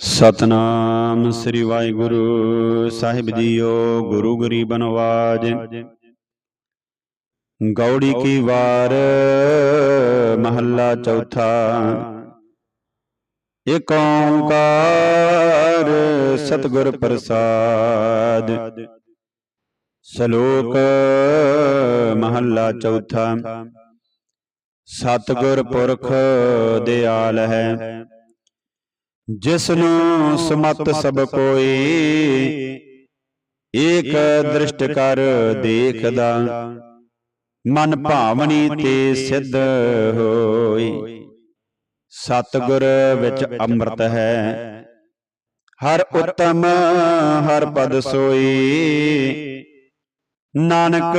ਸਤਨਾਮ ਸ੍ਰੀ ਵਾਹਿਗੁਰੂ ਸਾਹਿਬ ਜੀਓ, ਗੁਰੂ ਗਰੀਬ ਨਵਾਜ। ਗੌੜੀ ਕੀ ਵਾਰ, ਮਹੱਲਾ ਚੌਥਾ। ਏਕ ਓੰਕਾਰ ਸਤਿਗੁਰ ਪ੍ਰਸਾਦ। ਸ਼ਲੋਕ ਮਹੱਲਾ ਚੌਥਾ। ਸਤਿਗੁਰ ਪੁਰਖ ਦਿਆਲ ਹੈ। ਜਿਸ ਨੂੰ ਸਮਤ ਸਭ ਕੋਈ, ਏਕ ਦ੍ਰਿਸ਼ਟ ਕਰ ਦੇਖਦਾ, ਮਨ ਭਾਵਨੀ ਤੇ ਸਿੱਧ ਹੋਈ। ਸਤਿਗੁਰ ਵਿੱਚ ਅੰਮ੍ਰਿਤ ਹੈ, ਹਰ ਉਤਮ, ਹਰ ਪਦ ਸੋਈ। ਨਾਨਕ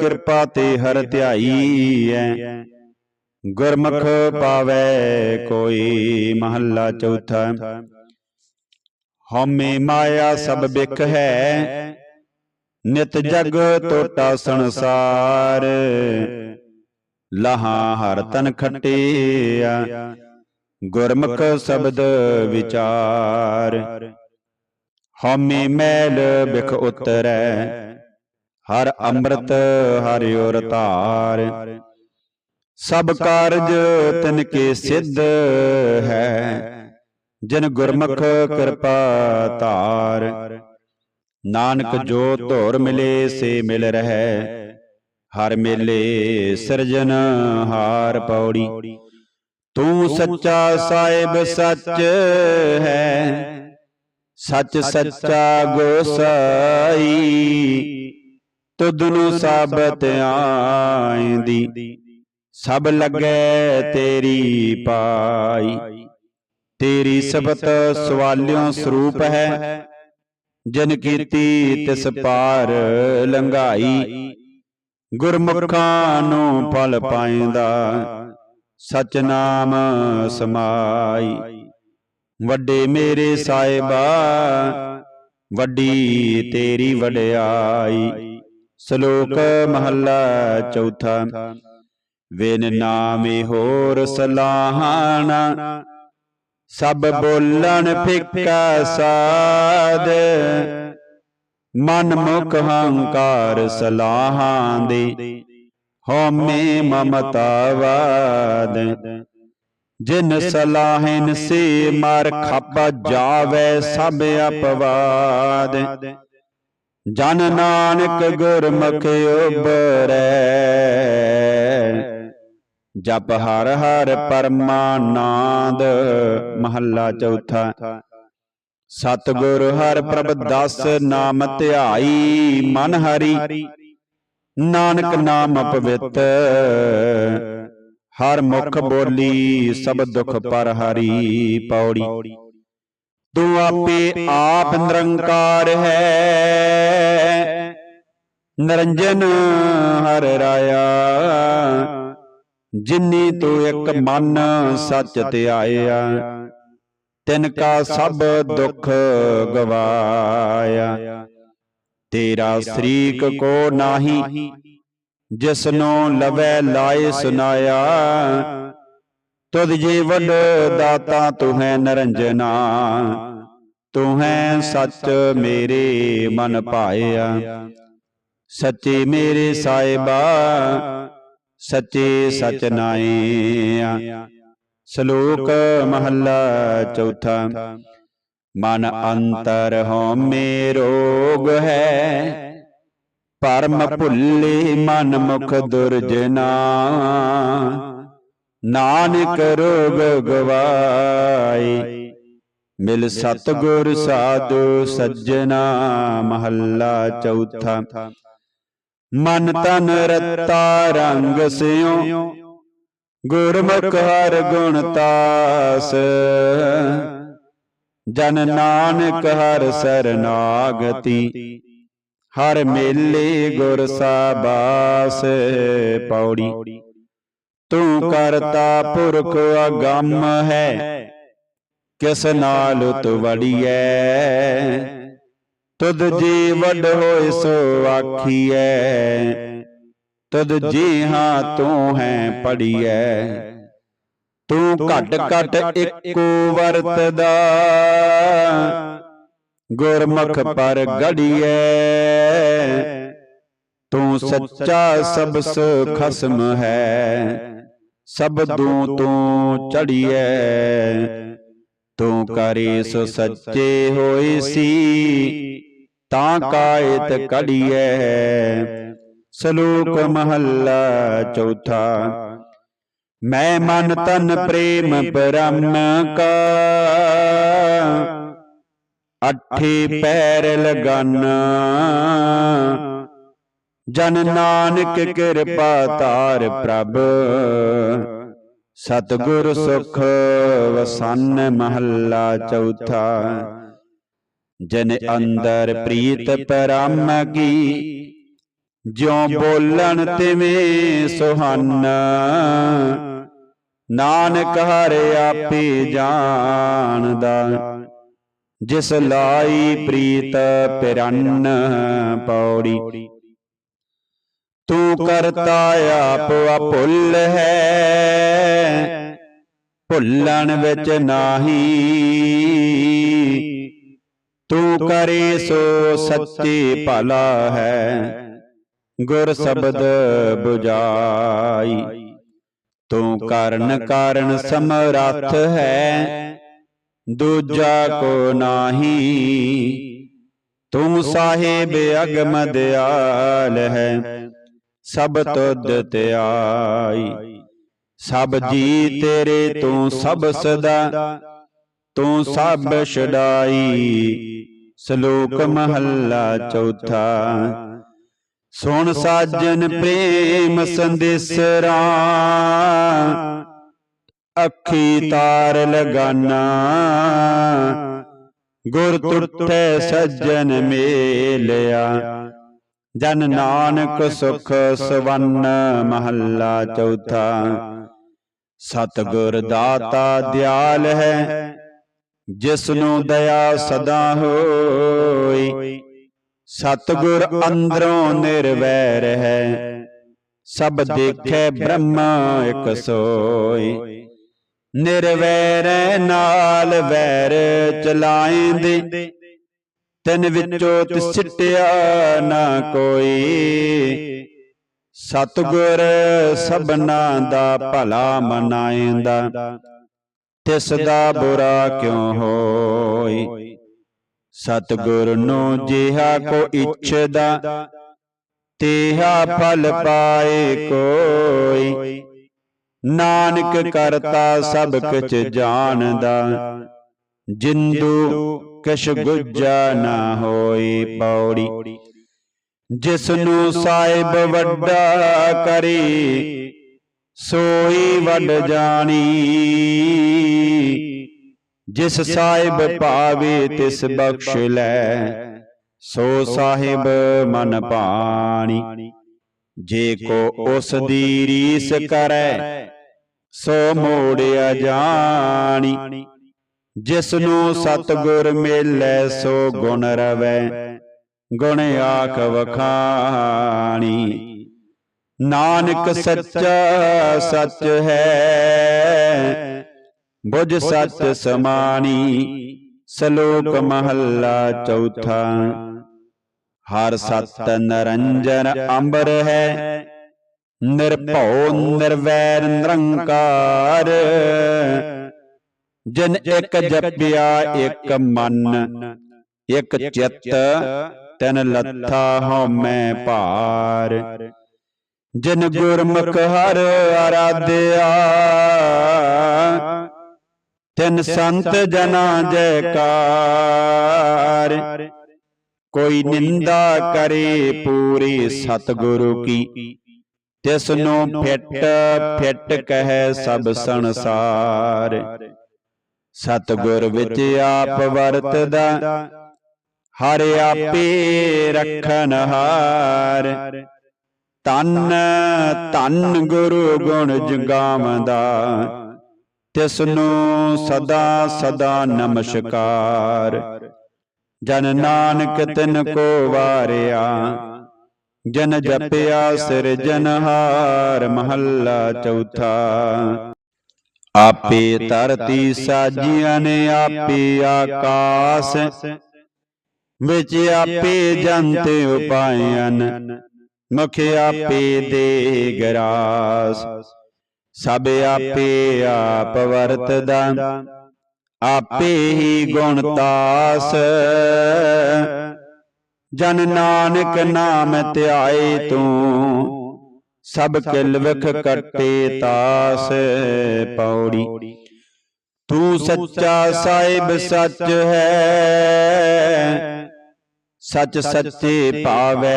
ਕਿਰਪਾ ਤੇ ਹਰ ਧਿਆਈ ਹੈ ਗੁਰਮੁਖ ਪਾਵੇ ਕੋਈ ਮਹੱਲਾ ਚੌਥਾ। ਹਉਮੈ ਮਾਇਆ ਸਭ ਬਿਖ ਹੈ। ਨਿਤ ਜਗ ਟੋਟਾ ਸੰਸਾਰ। ਲਹਾ ਹਰ ਤਨ ਖਟਿਆ। ਗੁਰਮੁਖ ਸ਼ਬਦ ਵਿਚਾਰ। ਹਉਮੈ ਮੈਲ ਬਿਖ ਉਤਰੈ। ਹਰ ਅੰਮ੍ਰਿਤ ਹਰਿ ਔਰ ਧਾਰ ਸਭ ਕਾਰਜ ਤਿਨ ਕੇ ਸਿੱਧ ਹੈ। ਜਿਨ ਗੁਰਮੁਖ ਕਿਰਪਾ ਧਾਰ। ਨਾਨਕ ਜੋ ਧੁਰ ਮਿਲੇ ਸੇ ਮਿਲ ਰਹਿ। ਹਰ ਮੇਲੇ ਸਿਰਜਨ ਹਾਰ ਪੌੜੀ। ਤੂੰ ਸੱਚਾ ਸਾਹਿਬ ਸੱਚ ਹੈ। ਸੱਚ ਸੱਚਾ ਗੋਸਾਈ ਤੁਧ ਨੂੰ ਸਾਬਤ ਆਇਂਦੀ ਸਭ ਲੱਗੈ ਤੇਰੀ ਪਾਈ। ਤੇਰੀ ਸਬਤ ਸਵਾਲਿਓ ਸਰੂਪ ਹੈ। ਜਨ ਕੀਤੀ ਤਿਸ ਪਾਰ ਲੰਘਾਈ। ਗੁਰਮੁਖਾਂ ਨੂੰ ਫਲ ਪਾਇਂਦਾ। ਸਚ ਨਾਮ ਸਮਾਈ। ਵੱਡੇ ਮੇਰੇ ਸਾਹਿਬਾ, ਵੱਡੀ ਤੇਰੀ ਵਡਿਆਈ। ਸ਼ਲੋਕ ਮਹੱਲਾ ਚੌਥਾ। ਵਿਨ ਨਾਮੇ ਹੋਰ ਸਲਾਹਣਾ, ਸਭ ਬੋਲਣ ਫਿੱਕਾ ਸਾਧ। ਮਨ ਮੁਖ ਹੰਕਾਰ ਸਲਾਹਾਂ ਦੇ, ਹਉਮੈ ਮਮਤਾਵਾਦ ਜਿਨ ਸਲਾਹਨ ਸੇ ਮਰ ਖੱਪ ਜਾਵੇ ਸਭ ਅਪਵਾਦ। ਜਨ ਨਾਨਕ ਗੁਰਮੁਖ ਉਬਰੈ ਜਪ ਹਰ ਹਰ ਪਰਮਾਨੰਦ, ਮਹੱਲਾ ਚੌਥਾ। ਸਤਿਗੁਰ ਹਰ ਪ੍ਰਭ ਦਸ ਨਾਮ ਧਿਆਈ, ਮਨ ਹਰੀ, ਨਾਨਕ ਨਾਮ ਪਵਿੱਤ ਹਰ ਮੁਖ ਬੋਲੀ ਸਭ ਦੁਖ ਪਰ ਹਰੀ ਪੌੜੀ। ਤੂੰ ਆਪੇ ਆਪ ਨਿਰੰਕਾਰ ਹੈ। ਨਰੰਜਨ ਹਰ ਰਾਇਆ। ਜਿਨੀ ਤੂੰ ਇੱਕ ਮਨ ਸੱਚ ਧਿਆਇਆ ਤਿਨ ਕਾ ਸਭ ਦੁੱਖ ਗਵਾਇਆ। ਤੇਰਾ ਸ਼ਰੀਕ ਕੋ ਨਾਹੀ ਜਿਸਨੂੰ ਲਵੈ ਲਾਏ ਸੁਨਾਇਆ। ਤੁਧ ਜੀ ਵੱਡ ਦਾਤਾ ਤੂੰ ਹੈ ਨਰੰਜਨਾ। ਤੂੰ ਹੈ ਸੱਚ ਮੇਰੇ ਮਨ ਭਾਇਆ ਸੱਚੇ ਮੇਰੇ ਸਾਹਿਬਾ। ਸੱਚੇ ਸਚ ਨਾਇਆ ਸ਼ਲੋਕ ਮਹੱਲਾ ਚੌਥਾ। ਮਨ ਅੰਤਰ ਹਉਮੈ ਰੋਗ ਹੈ। ਪਰਮ ਭੁੱਲੇ ਮਨ ਮੁਖ ਦੁਰਜਨਾ। ਨਾਨਕ ਰੋਗ ਗਵਾਈ ਮਿਲ ਸਤਗੁਰ ਸਾਧੂ ਸੱਜਣਾ। ਮਹੱਲਾ ਚੌਥਾ। ਮਨ ਤਨ ਰਤਾ ਰੰਗ ਸਿਉ, ਗੁਰਮੁਖ ਹਰ ਗੁਣ ਤਾਸ। ਜਨ ਨਾਨਕ ਹਰ ਸਰਨਾਗਤੀ, ਹਰ ਮੇਲੇ ਗੁਰ ਸਾਬਾਸ। ਪੌੜੀ, ਤੂੰ ਕਰਤਾ ਪੁਰਖ ਅਗੰਮ ਹੈ, ਕਿਸ ਨਾਲ ਤੁਵੜੀਐ ਤੁਧ ਜੀ ਵੱਡ ਹੋਇ ਸੋ ਆਖੀਐ। ਤੁਧ ਜੀ ਹਾਂ ਤੂੰ ਹੈ ਪੜੀਐ ਤੂੰ ਘਟ ਘਟ ਇੱਕੋ ਵਰਤਦਾ। ਗੁਰਮੁਖ ਪਰ ਗੜੀਐ। ਤੂੰ ਸੱਚਾ ਸਬਸ ਖਸਮ ਹੈ। ਸਬਦੂ ਤੂੰ ਚੜੀਐ ਤੂੰ ਕਰੇ ਸੋ ਸੱਚੇ ਹੋਏ ਸੀ। ਤਾਂ ਕਾਇਤ ਕੜੀਐ ਸਲੋਕ ਮਹੱਲਾ ਚੌਥਾ। ਮੈਂ ਮਨ ਤਨ ਪ੍ਰੇਮ ਪਰਮ ਕਾ। ਅੱਠੇ ਪੈਰ ਲਗਾਨਾ। ਜਨ ਨਾਨਕ ਕਿਰਪਾ ਧਾਰ ਪ੍ਰਭ। ਸਤਿਗੁਰ ਸੁਖ ਵਸਨ ਮਹੱਲਾ ਚੌਥਾ। ਜਨ ਅੰਦਰ ਪ੍ਰੀਤ ਪਰਮ ਕੀ ਜਿਉ ਬੋਲਣ ਤਿਵੇਂ ਸੁਹਾਨਾ। ਨਾਨਕ ਹਰ ਆਪੇ ਜਾਣਦਾ। ਜਿਸ ਲਾਈ ਪ੍ਰੀਤ ਪਿਰੰਨ ਪੌੜੀ। ਤੂੰ ਕਰਤਾ ਆਪ ਅਭੁੱਲ ਹੈ। ਭੁੱਲਣ ਵਿੱਚ ਨਾਹੀ। ਤੂੰ ਕਰੇ ਸੋ ਸੱਚੇ ਭਲਾ ਹੈ। ਗੁਰ ਸ਼ਬਦ 부ਜਾਈ ਤੂੰ ਕਰਨ ਕਾਰਨ ਸਮਰੱਥ ਹੈ। ਦੂਜਾ ਕੋ ਨਾਹੀ। ਤੂੰ ਸਾਹਿਬ ਅਗਮ ਦਿਆਲ ਹੈ। ਸਭ ਤੁਧ ਧਿਆਈ। ਸਭ ਜੀ ਤੇਰੇ ਤੂੰ ਸਭ ਸਦਾ ਤੂੰ ਸਭ ਛਡਾਈ। ਸ਼ਲੋਕ ਮਹੱਲਾ ਚੌਥਾ। ਸੁਣ ਸਾਜਨ ਪ੍ਰੇਮ ਸੰਦੇਸਰਾ। ਅੱਖੀ ਤਾਰ ਲਗਾਨਾ। ਗੁਰ ਤੁਰਤੇ ਸੱਜਣ ਮੇਲਿਆ। ਜਨ ਨਾਨਕ ਸੁਖ ਸਵੰਨ ਮਹੱਲਾ ਚੌਥਾ। ਸਤਿਗੁਰ ਦਾਤਾ ਦਿਆਲ ਹੈ। ਜਿਸ ਨੂੰ ਦਇਆ ਸਦਾ ਹੋਈ। ਸਤਿਗੁਰ ਅੰਦਰੋਂ ਨਿਰਵੈਰ ਹੈ। ਸਭ ਦੇਖੈ ਬ੍ਰਹਮਾ ਇਕ ਸੋਈ। ਨਿਰਵੈਰ ਨਾਲ ਵੈਰ ਚਲਾਏਂਦੇ। ਤਨ ਵਿੱਚੋਂ ਤਿਸਟਿਆ ਨਾ ਕੋਈ। ਸਤਿਗੁਰ ਸਭਨਾ ਦਾ ਭਲਾ ਮਨਾਏਂਦਾ। ਤਿਸ ਦਾ ਬੁਰਾ ਕਿਉ ਹੋਈ? ਸਤਗੁਰ ਨੂੰ ਜਿਹਾ ਕੋ ਇੱਛਦਾ, ਤੇਹਾ ਫਲ ਪਾਏ ਕੋਈ। ਨਾਨਕ ਕਰਤਾ ਸਭ ਕੁਝ ਜਾਣਦਾ, ਜਿੰਦੂ ਕਿਛ ਗੁੱਜਾ ਨਾ ਹੋਈ ਪੌੜੀ। ਜਿਸ ਨੂੰ ਸਾਹਿਬ ਵੱਡਾ ਕਰੀ ਸੋਈ ਵੱਡ ਜਾਣੀ। ਜਿਸ ਸਾਹਿਬ ਭਾਵੇ ਤਿਸ ਬਖਸ਼ ਲੈ, ਸੋ ਸਾਹਿਬ ਮਨ ਪਾਣੀ। ਜੇ ਕੋ ਉਸ ਦੀ ਰੀਸ ਕਰੈ, ਸੋ ਮੋੜਿਆ ਜਾਣੀ ਜਿਸ ਨੂੰ ਸਤਗੁਰ ਮੇਲੇ, ਸੋ ਗੁਣ ਰਵੈ, ਗੁਣ ਆਖ ਵਖਾਣੀ। ਨਾਨਕ ਸੱਚਾ ਸੱਚ ਹੈ। ਬੁਝ ਸੱਚ ਸਮਾਣੀ ਸ਼ਲੋਕ ਮਹੱਲਾ ਚੌਥਾ। ਹਰ ਸਤ ਨਰੰਜਨ ਅੰਬਰ ਹੈ। ਨਿਰਭਉ ਨਿਰਵੈਰ ਨਿਰੰਕਾਰ। ਜਿਨ ਇੱਕ ਜਪਿਆ ਇੱਕ ਮਨ ਇੱਕ ਚਿੱਤ ਤਨ ਲੱਥਾ ਹਉਮੈ ਭਾਰ। ਜਿਨ ਗੁਰਮੁਖ ਹਰ ਆਰਾਧਿਆ। ਤਿਨ ਸੰਤ ਜਨਾ ਜੈਕਾਰ। ਕੋਈ ਨਿੰਦਾ ਕਰੇ ਪੂਰੀ ਸਤਿਗੁਰੂ ਕੀ। ਤਿਸ ਨੂੰ ਫਿੱਟ ਫਿੱਟ ਕਹੈ ਸਭ ਸੰਸਾਰ। ਸਤਿਗੁਰ ਵਿੱਚ ਆਪ ਵਰਤਦਾ। ਹਰ ਆਪੇ ਰਖਨ ਹਾਰ। ਤਨ, ਧਨ ਗੁਰੂ ਗੁਣ ਜਗਾਵੰਦਾ ਤਿਸ ਨੂੰ ਸਦਾ ਸਦਾ ਨਮਸਕਾਰ। ਜਨ ਨਾਨਕ ਤਿਨ ਕੋ ਵਾਰਿਆ, ਜਨ ਜਪਿਆ ਸਿਰਜਨਹਾਰ ਮਹੱਲਾ ਚੌਥਾ। ਆਪੇ ਧਰਤੀ ਸਾਜੀਆਂ ਨੇ ਆਪੇ ਆਕਾਸ, ਵਿੱਚ ਆਪੇ ਜੰਤ ਉਪਾਇਨ। ਮੁਖ ਆਪੇ ਦੇ ਗਰਾਸ, ਸਭ ਆਪੇ ਆਪ ਵਰਤਦਾ, ਆਪੇ ਹੀ ਗੁਣ ਤਾਸ। ਜਨ ਨਾਨਕ ਨਾਮ ਧਿਆਏ ਤੂੰ, ਸਭ ਕਿਲ ਵਿਖ ਕੱਟੇ ਤਾਸ, ਪੌੜੀ। ਤੂੰ ਸੱਚਾ ਸਾਹਿਬ ਸੱਚ ਹੈ ਸੱਚ ਸੱਚੇ ਪਾਵੈ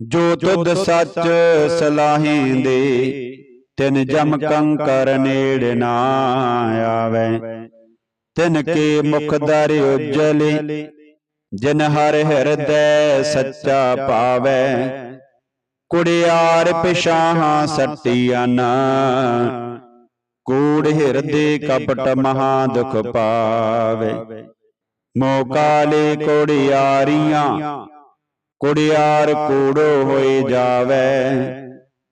ਜੋ ਤੁਧ ਸੱਚ ਸਲਾਹੀਂਦੇ ਤਿਨ ਜਮ ਕੰਕਰ ਨੇੜ ਨਾ ਆਵੇ। ਤਿਨ ਕੇ ਮੁਖ ਦਰ ਉਜਲੇ ਜਿਨ ਹਰ ਹਿਰਦੈ ਸੱਚਾ ਪਾਵੈ ਕੁੜਿਆਰ ਪਿਸ਼ਾਹਾਂ ਸੱਟੀਆਂ ਨਾ ਕੂੜ ਹਿਰਦੇ ਕਪਟ ਮਹਾ ਦੁਖ ਪਾਵੇ। ਮੋਕਾਲੇ ਕੁੜਿਆਰੀਆਂ। ਕੁੜਿਆਰ ਕੂੜੋ ਹੋਏ ਜਾਵੇ।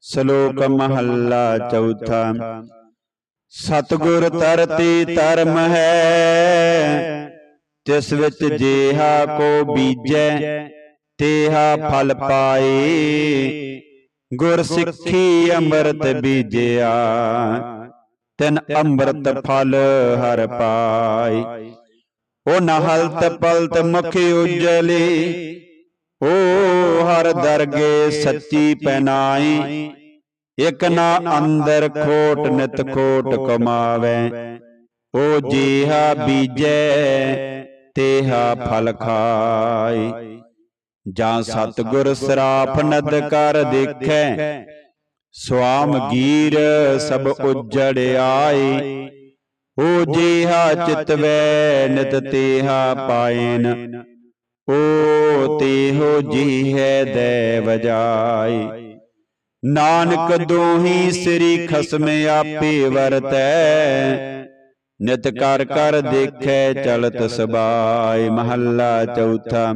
ਸ਼ਲੋਕ ਮਹੱਲਾ ਚੌਥਾ। ਸਤਗੁਰ ਤਰਤੀ ਧਰਮ ਹੈ। ਤਿਸ ਵਿੱਚ ਜੇਹਾ ਕੋ ਬੀਜੈ ਤੇਹਾ ਫਲ ਪਾਏ। ਗੁਰ ਸਿੱਖੀ ਅੰਮ੍ਰਿਤ ਬੀਜਿਆ। ਤਿਨ ਅੰਮ੍ਰਿਤ ਫਲ ਹਰ ਪਾਈ ਉਹ ਨਹਲਤ ਪਲਤ ਮੁਖ ਉਜਲੇ। ਓ ਹਰ ਦਰਗੇ ਸੱਚੀ ਪੈਨਾਈ ਇਕ ਨਾ ਅੰਦਰ ਖੋਟ ਨਿਤ ਖੋਟ ਕਮਾਵੇ। ਓ ਜੀਹਾ ਬੀਜੈ ਤੇਹਾ ਫਲ ਖਾਈ। ਜਾਂ ਸਤਗੁਰ ਸਰਾਫ ਨਦ ਕਰ ਦੇਖੈ। ਸੁਆਮ ਗੀਰ ਸਭ ਉਜੜ ਆਈ ਓ ਜੀਹਾ ਚਿਤਵੈ ਨਿਤ ਤੇਹਾ ਪਾਇਨ। ਓ ਤੇਹੋ ਜੀ ਹੈ ਦੇਵ ਜਾਈ ਨਾਨਕ ਦੋਹੀ ਸ੍ਰੀ ਖਸਮ ਆਪੇ ਵਰਤੈ। ਨਿਤ ਕਰ ਕਰ ਦੇਖੈ ਚਲਤ ਸਬਾਈ। ਮਹੱਲਾ ਚੌਥਾ।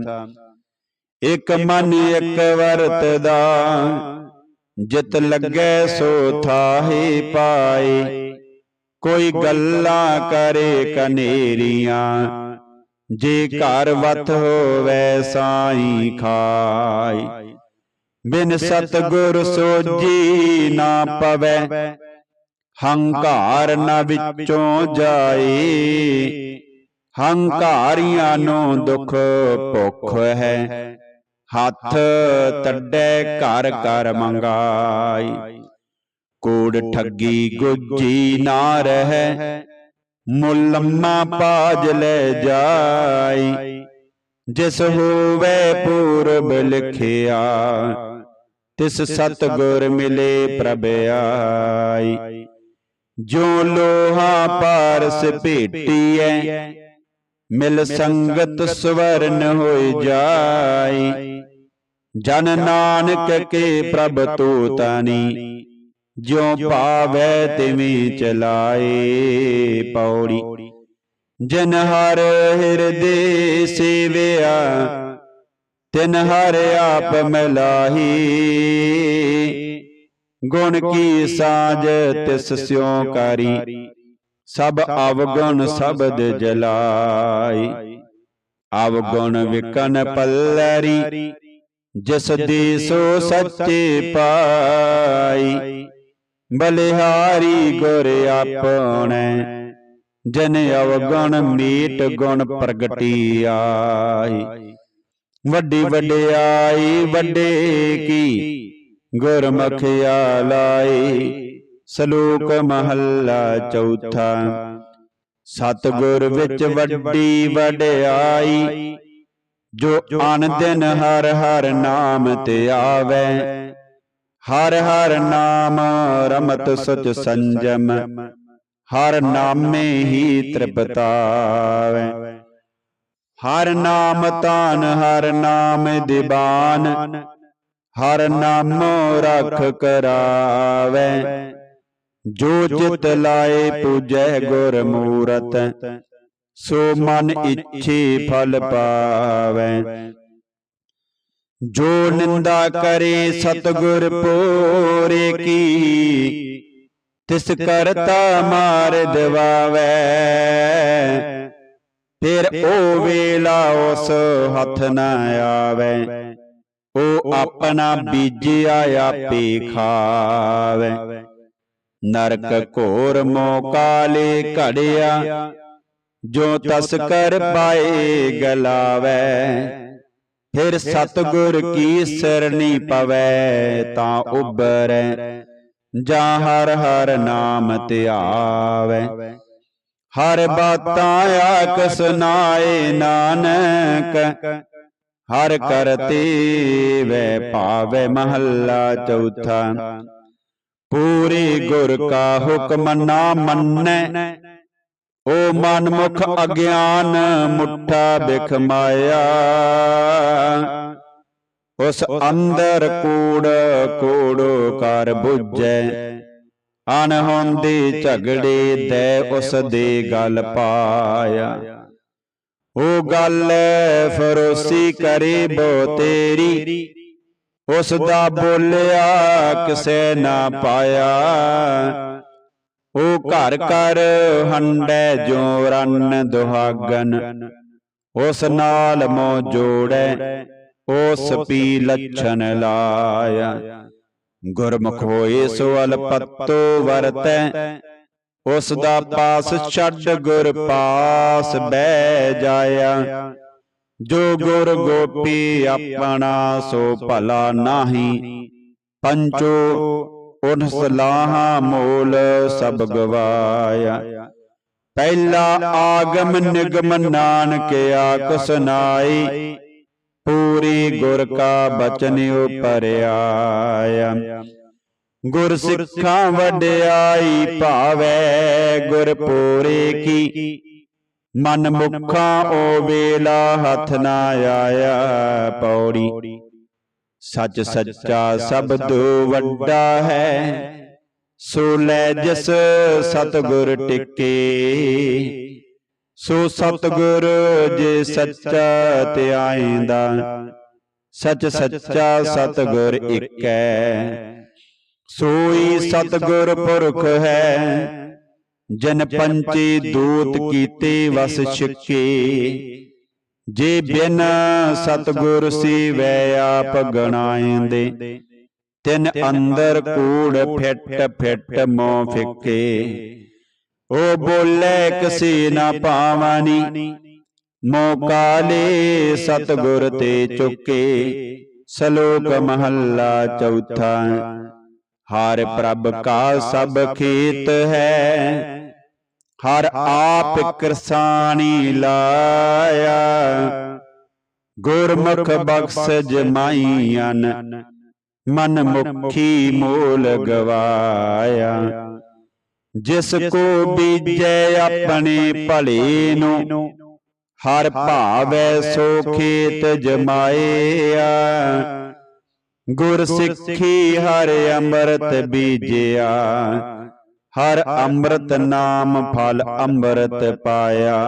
ਇਕ ਮਨ ਇਕ ਵਰਤਦਾ। ਜਿਤ ਲੱਗੈ ਸੋ ਥਾਹੀ ਪਾਈ। ਕੋਈ ਗੱਲਾਂ ਕਰੇ ਕਨੇਰੀਆਂ। ਜੇ ਘਰ ਵਤ ਹੋਵੇ ਸਾਈ ਖਾਈ। ਬਿਨ ਸਤਗੁਰ ਸੋਜੀ ਨਾ ਪਵੈ। ਹੰਕਾਰ ਨ ਵਿੱਚੋਂ ਜਾਏ ਹੰਕਾਰੀਆਂ ਨੂੰ ਦੁਖ ਭੁੱਖ ਹੈ। ਹੱਥ ਤੱਡੇ ਘਰ ਘਰ ਮੰਗਾਈ। ਕੋੜ ਠੱਗੀ ਗੁੱਜੀ ਨਾ ਰਹਿ। ਮੁਲੰਮਾ ਪਾਜ ਲੈ ਜਾਈ। ਜਿਸ ਹੋਵੇ ਪੂਰਬ ਲਿਖਿਆ ਤਿਸ ਸਤਗੁਰ ਮਿਲੇ ਪ੍ਰਭ ਆਈ। ਜੋ ਲੋਹਾ ਪਾਰਸ ਭੇਟੀਐ। ਮਿਲ ਸੰਗਤ ਸਵਰਨ ਹੋਇ ਜਾਈ। ਜਨ ਨਾਨਕ ਕੇ ਪ੍ਰਭ ਤੂਤਾਨੀ। ਜਿਉ ਪਾਵੈ ਤਿਵੇਂ ਚਲਾਏ ਪੌੜੀ। ਜਨ ਹਰ ਹਿਰਦੇ ਸੇਵਿਆ ਤਿਨ ਹਰ ਆਪ ਮਿਲਾਹੀ। ਗੁਣ ਕੀ ਸਾਜ ਤਿਸ ਸਿਉ ਕਰੀ। ਸਭ ਅਵਗੁਣ ਸ਼ਬਦ ਜਲਾਈ। ਅਵਗੁਣ ਵਿਕਨ ਪੱਲਰੀ ਜਿਸ ਦੀ ਸੋ ਸੱਚੇ ਪਾਈ। ਬਲਿਹਾਰੀ ਗੁਰ ਆਪਣੈ, ਜਨ ਅਵਗੁਣ ਮੀਟ ਗੁਣ ਪ੍ਰਗਟੀ ਆਈ। ਵੱਡੀ ਵਡਿਆਈ ਵੱਡੇ ਕੀ ਗੁਰਮੁਖ ਆਲਾਈ, ਸ਼ਲੋਕ ਮਹੱਲਾ ਚੌਥਾ। ਸਤਗੁਰ ਵਿੱਚ ਵੱਡੀ ਵਡਿਆਈ ਜੋ ਅਨ ਦਿਨ ਹਰ ਹਰ ਨਾਮ ਤੇ ਆਵੇ। ਹਰ ਹਰ ਨਾਮ, ਰਮਤ ਸੁਚ ਸੰਜਮ। ਹਰ ਨਾਮੇ ਹੀ ਤ੍ਰਿਪਤਾਵੇ। ਹਰ ਨਾਮ ਤਾਨ ਹਰ ਨਾਮ ਦਿਬਾਨ ਹਰ ਨਾਮੋ ਰਖ ਕਰਾਵੇ। ਜੋ ਚਿਤ ਲਾਏ ਪੂਜੈ ਗੁਰ ਮੂਰਤ, ਸੋ ਮਨ ਇੱਛੇ ਫਲ ਪਾਵੇ। ਜੋ ਨਿੰਦਾ ਕਰੇ ਸਤਗੁਰ ਪੋਰੇ ਕੀ ਤਿਸ ਕਰਤਾ ਮਾਰ ਦਿਵਾਵੈ। ਫਿਰ ਉਹ ਵੇਲਾ ਉਸ ਹੱਥ ਨ ਆਵੈ। ਉਹ ਆਪਣਾ ਬੀਜਿਆ ਆਪੇ ਖਾਵੈ। ਨਰਕ ਘੋਰ ਮੋਕਾਲੇ ਘੜਿਆ। ਜੋ ਤਸਕਰ ਪਾਏ ਗਲਾਵੈ। ਫਿਰ ਸਤਗੁਰ ਕੀ ਸਰਣੀ ਪਵੈ ਤਾਂ ਉਬਰੈ ਜਾਂ ਹਰ ਹਰ ਨਾਮ ਧਿਆਵੈ ਹਰ ਬਾਤਾਂ ਆਖ ਸੁਨਾਏ ਨਾਨਕ ਹਰ ਕਰਤੇ ਵੈ ਭਾਵੈ ਮਹੱਲਾ ਚੌਥਾ। ਪੂਰੇ ਗੁਰ ਕਾ ਹੁਕਮ ਨਾ ਮੰਨੈ। ਓ ਮਨਮੁਖ ਅਗਿਆਨ ਮੁੱਠਾ ਬਿਖ ਮਾਇਆ। ਉਸ ਅੰਦਰ ਕੂੜ ਕੂੜ ਕਰ 부ਝੈ ਅਨਹੋਂਦੇ ਝਗੜੇ ਦੇ ਉਸ ਦੇ ਗਲ ਪਾਇਆ। ਉਹ ਗੱਲ ਫਰੋਸੀ ਕਰੇ ਬੋ ਤੇਰੀ। ਉਸ ਦਾ ਬੋਲਿਆ ਕਿਸੇ ਨਾ ਪਾਇਆ। ਉਹ ਘਰ ਘਰ ਹੰਡੈ ਜੋ ਰੰਨ ਦੁਹਾਗਨ। ਉਸ ਨਾਲ ਮੋ ਜੋੜੈ ਉਸ ਪੀ ਲਛਨ ਲਾਇਆ। ਗੁਰਮੁਖ ਹੋਏ ਸੋ ਅਲਪਤੋ ਵਰਤੈ। ਉਸ ਦਾ ਪਾਸ ਛੱਡ ਗੁਰ ਪਾਸ ਬਹਿ ਜਾਇਆ। ਜੋ ਗੁਰ ਗੋਪੀ ਆਪਣਾ ਸੋ ਭਲਾ ਨਾਹੀ। ਪੰਚੋ ਉਨ ਸਲਾਹਾ ਮੋਲ ਸਭ ਗਵਾਇਆ। ਪਹਿਲਾ ਆਗਮ ਨਿਗਮ ਨਾਨਕ ਆਖ ਸੁਨਾਈ ਪੂਰੀ ਗੁਰ ਕਾ ਬਚਨ ਉਪਰਿਆਇਆ। ਗੁਰ ਸਿੱਖਾਂ ਵਡਿਆਈ ਭਾਵੈ ਗੁਰ ਪੂਰੇ ਕੀ, ਮਨ ਮੁਖਾਂ ਓ ਵੇਲਾ ਹੱਥ ਨਾ ਆਇਆ ਪੌੜੀ। ਸੱਚ ਸੱਚਾ ਸਬਦ ਵੱਡਾ ਹੈ। ਸੋ ਲੈ ਜਿਸ ਸਤਗੁਰ ਟਿਕੇ। ਸੋ ਸਤਗੁਰ ਜੇ ਸੱਚਾ ਧਿਆਇਂਦਾ ਸੱਚ ਸੱਚਾ ਸਤਗੁਰ ਇਕੈ ਸੋਈ ਸਤਗੁਰ ਪੁਰਖ ਹੈ। ਜਨ ਪੰਚੀ ਦੂਤ ਕੀਤੇ ਵਸ ਛਿਕੇ। ਜੇ ਬਿਨ ਸਤਗੁਰ ਸੀਵੈ ਆਪ ਗਣਾਇਂਦੇ ਤਿਨ ਅੰਦਰ ਕੂੜ ਫਿੱਟ ਫਿੱਟ ਮੋ ਫਿੱਕੇ। ਉਹ ਬੋਲੇ ਕਸੀ ਨਾ ਪਾਵਨੀ। ਮੋਕਾਲੇ ਸਤਗੁਰ ਤੇ ਚੁੱਕੇ। ਸ਼ਲੋਕ ਮਹੱਲਾ ਚੌਥਾ। ਹਰ ਪ੍ਰਭ ਕਾ ਸਭ ਖੇਤ ਹੈ। ਹਰ ਆਪ ਕਿਰਸਾਨੀ ਲਾਇਆ। ਗੁਰਮੁਖ ਬਖਸ਼ ਜਮਾਈਆਂ ਮਨ ਮੁਖੀ ਮੂਲ ਗਵਾਇਆ। ਜਿਸ ਕੋ ਬੀਜੈ ਆਪਣੇ ਭਲੇ ਨੂੰ ਹਰ ਭਾਵੈ ਸੋ ਖੇਤ ਜਮਾਇਆ। ਗੁਰ ਸਿੱਖੀ ਹਰ ਅੰਮ੍ਰਿਤ ਬੀਜਿਆ। ਹਰ ਅੰਮ੍ਰਿਤ ਨਾਮ ਫਲ ਅੰਮ੍ਰਿਤ ਪਾਇਆ।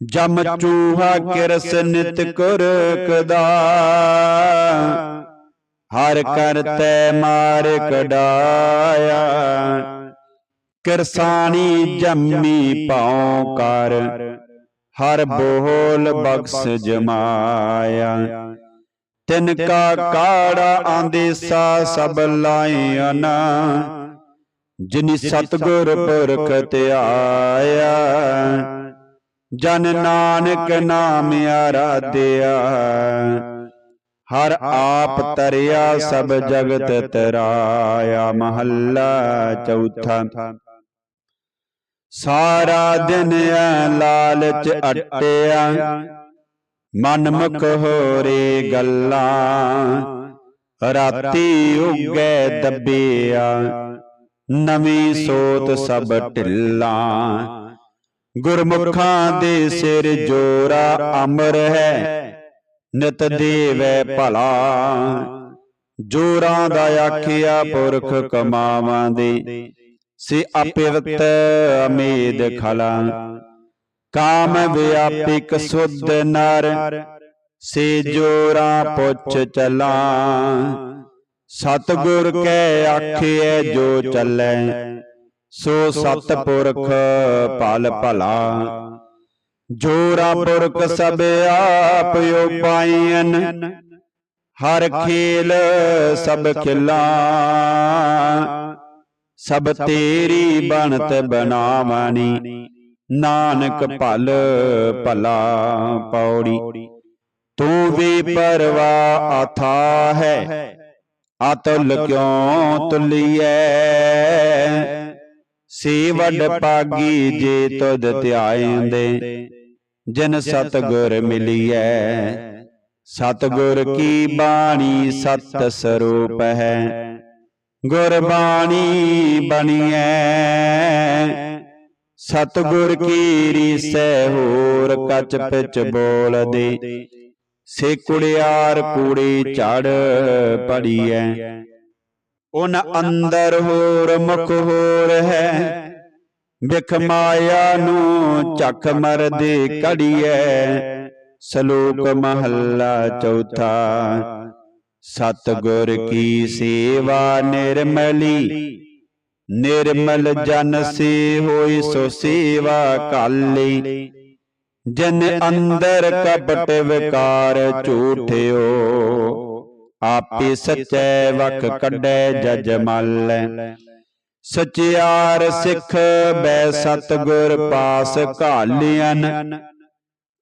ਜਮ ਚੂਹਾ ਕਿਰਸ ਨਿਤ ਕੁਰ ਕਦਾ ਹਰ ਕਰਤੈ ਮਾਰ ਕਡਾਇਆ ਕਿਰਸਾਨੀ ਜੰਮੀ ਪਾਉ ਕਰ। ਹਰ ਬੋਲ ਬਖਸ਼ ਜਮਾਇਆ। ਤਿਨ ਕਾ ਕਾੜਾ ਆਂਦੇਸਾ ਸਭ ਲਾਇਆਂ ਨਾ। ਜਿਨੀ ਸਤਗੁਰ ਪੁਰਖ ਧਿਆਇਆ ਜਨ ਨਾਨਕ ਨਾਮ ਆਰਾਧਿਆ। ਹਰ ਆਪ ਤਰਿਆ ਸਭ ਜਗਤ ਤਰਾਇਆ। ਮਹੱਲਾ ਚੌਥਾ। ਸਾਰਾ ਦਿਨ ਐ ਲਾਲਚ ਅਟਿਆ। ਮਨ ਮੁਖ ਹੋਰੇ ਗੱਲਾਂ। ਰਾਤੀ ਉਗੈ ਦੱਬਿਆ। ਨਵੀਂ ਸੋਤ ਸਭ ਢਿੱਲਾਂ। ਗੁਰਮੁਖਾਂ ਦੇ ਸਿਰ ਜੋਰਾ ਅਮਰ ਹੈ। ਨਿਤ ਦੇਵੈ ਭਲਾ। ਜੋਰਾਂ ਦਾ ਆਖਿਆ ਪੁਰਖ ਕਮਾਵਾਂ ਦੇ। ਸੇ ਅਪਿਵਤ ਅਮੇਦ ਖਲਾ। ਕਾਮ ਵਿਆਪਿਕ ਸੁਧ ਨਰ। ਸੇ ਜੋਰਾ ਪੁੱਛ ਚਲਾ। ਸਤਿਗੁਰ ਕੈ ਆਖਿਐ ਜੋ ਚੱਲੈ, ਸੋ ਸਤਿਪੁਰਖ ਭਲ ਭਲਾ। ਜੋਰਾ ਪੁਰਖ ਸਭ ਆਪ ਉਪਾਇਨ ਹਰ ਖੇਲ ਸਭ ਖਿਲਾ। ਸਭ ਤੇਰੀ ਬਣਤ ਬਣਾਵਣੀ, ਨਾਨਕ ਭਲ ਭਲਾ ਪੌੜੀ। ਤੂੰ ਵੀ ਪਰਵਾ ਆਥਾ ਹੈ ਅਤੁਲ ਕਿਉ ਤੁਲੀਐ। ਸੇ ਵੱਡ ਪਾਗੀ ਜੇ ਤੁਧ ਧਿਆਇਂਦੇ ਜਿਨ ਸਤਗੁਰ ਮਿਲੀਐ। ਸਤਗੁਰ ਕੀ ਬਾਣੀ ਸਤ ਸਰੂਪ ਹੈ। ਗੁਰਬਾਣੀ ਬਣੀਐ। ਸਤਗੁਰ ਕੀ ਰੀਸੈ ਹੋਰ ਕਚ ਪਿਚ ਬੋਲਦੇ। ਸੇ ਕੁੜਿਆਰ ਕੂੜੀ ਝੜ ਪੜੀਐ ਉਨ ਅੰਦਰ ਹੋਰ ਮੁਖ ਹੋਰ ਹੈ। ਵਿਖ ਮਾਇਆ ਨੂੰ ਝਖ ਮਰਦੇ ਕੜੀਐ ਸ਼ਲੋਕ ਮਹੱਲਾ ਚੌਥਾ, ਸਤਗੁਰ ਕੀ ਸੇਵਾ ਨਿਰਮਲੀ। ਨਿਰਮਲ ਜਨ ਸੇ ਹੋਈ ਸੋ ਸੇਵਾ ਕਾਲੀ ਜਨ ਅੰਦਰ ਕਪਟ ਵਿਕਾਰ ਝੂਠਿਓ ਆਪੇ ਸਚੈ ਵਖ ਕੱਢੈ ਜਜ ਮਲ। ਸਚਿਆਰ ਸਿੱਖ ਬੈ ਸਤਗੁਰ ਪਾਸ ਘਾਲਿਆਨ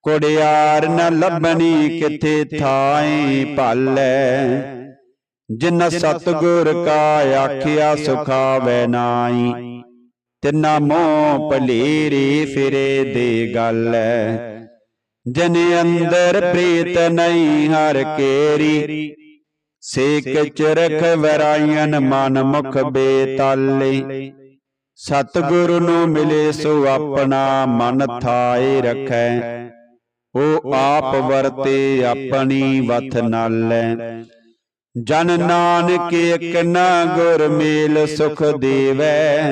ਕੁੜਿਆਰ ਨ ਲੱਭਣੀ ਕਿਥੇ ਥਾਈ ਭਾਲੈ। ਜਿਨ ਸਤਗੁਰ ਕਾ ਆਖਿਆ ਸੁਖਾਵੇ ਨਾਈ ਤਿਨਾ ਮੋਹ ਭਲੇਰੇ ਫਿਰੇ ਦੇ ਗੱਲ ਜਨ ਅੰਦਰ ਪ੍ਰੀਤ ਨਹੀਂ, ਹਰ ਕੇਰੀ ਸੇਕ ਚਰਖ ਵਰਾਇਨ ਮਨ ਮੁਖ ਬੇਤਾਲੇ। ਸਤਿਗੁਰੂ ਨੂੰ ਮਿਲੇ ਸੋ ਆਪਣਾ ਮਨ ਥਾਏ ਰਖੈ। ਉਹ ਆਪ ਵਰਤੇ ਆਪਣੀ ਵਥ ਨਾਲੈ। ਜਨ ਨਾਨਕ ਇਕ ਨਾ ਗੁਰ ਮੇਲ ਸੁਖ ਦੇਵੈ।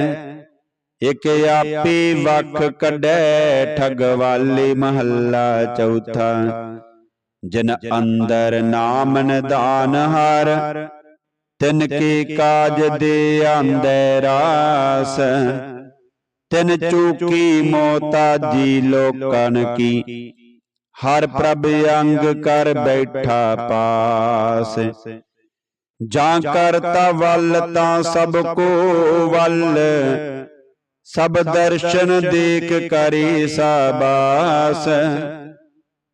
ਇਕ ਆਪੇ ਵਖ ਕੱਢੈ, ਠਗਵਾਲੇ ਮਹੱਲਾ ਚੌਥਾ। ਜਿਨ ਅੰਦਰ ਨਾਮ ਨਿਦਾਨ ਹਰ ਤਿਨ ਕੇ ਕਾਜ ਦੇ ਆਂਦੇ ਰਾਸ। ਤਿਨ ਚੂਕੀ ਮੋਤਾਜੀ ਲੋਕਨ ਕੀ, ਹਰ ਪ੍ਰਭ ਅੰਗ ਕਰ ਬੈਠਾ ਪਾਸ। ਜਾਂ ਕਰਤਾ ਵੱਲ ਤਾਂ ਸਭ ਕੋ ਵੱਲ ਸਭ ਦਰਸ਼ਨ ਦੇਖ ਕਰੀ ਸਾਬਾਸ।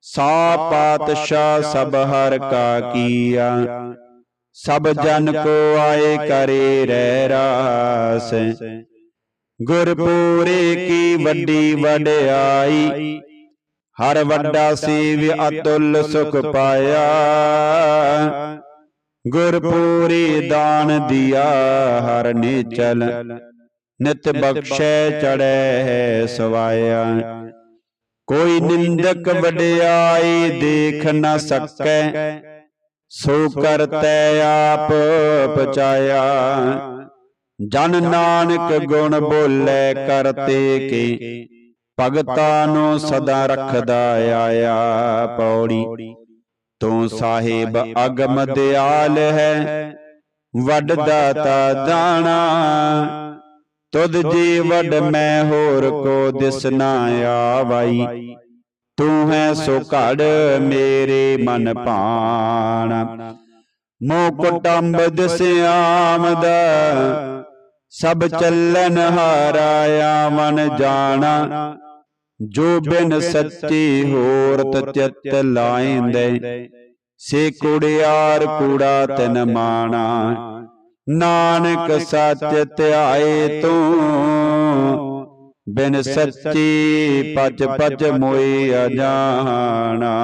ਸਾ ਪਾਤਸ਼ਾਹ ਸਭ ਹਰ ਕਾ ਕੀਆ। ਸਭ ਜਨ ਕੋ ਆਏ ਕਰੇ ਰਹਿ ਰਾਸ। ਗੁਰਪੂਰੇ ਕੀ ਵੱਡੀ ਵਡਿਆਈ। ਹਰ ਵੱਡਾ ਸੀਵ ਅਤੁੱਲ ਸੁਖ ਪਾਇਆ। ਗੁਰਪੂਰੀ ਦਾਨ ਦਿਆ। ਹਰ ਨੀਚਲ ਨਿਤ ਬਖਸ਼ੈ ਚੜੈ ਹੈ ਸਵਾਇਆ। ਕੋਈ ਨਿੰਦਕ ਵਡਿਆਈ ਦੇਖ ਨਾ ਸਕੈ। ਸੋ ਕਰਤੈ ਆਪ ਪਚਾਇਆ। ਜਨ ਨਾਨਕ ਗੁਣ ਬੋਲੇ ਕਰਤੇ ਕੇ। ਭਗਤਾਂ ਨੂੰ ਸਦਾ ਰੱਖਦਾ ਆਇਆ ਪੌੜੀ। ਤੂੰ ਸਾਹਿਬ ਅਗਮ ਦਿਆਲ ਹੈ। ਵੱਡ ਦਾਤਾ ਦਾਣਾ। ਤੁਧ ਜੀ ਵੱਡ ਮੈਂ ਹੋਰ ਕੋ ਦਿਸਨਾ ਆਵਾਈ। ਤੂੰ ਹੈ ਸੋ ਘੜ ਮੇਰੇ ਮਨ ਭਾਣਾ। ਮੋ ਕੁਟੰਬ ਦਿਸਿਆਮਦ ਸਭ ਚੱਲਨ ਹਾਰਾਇਆ ਮਨ ਜਾਣਾ। ਜੋ ਬਿਨ ਸੱਚੀ ਹੋਰਤ ਚਿੱਤ ਲਾਇੰਦੇ। ਸੇ ਕੁੜਿਆਰ ਕੂੜਾ ਤਨ ਮਾਣਾ। ਨਾਨਕ ਸੱਚ ਧਿਆਏ ਤੂੰ। ਬਿਨ ਸੱਚੀ ਪਚ ਪਚ ਮੋਈ ਅਜਾਣਾ।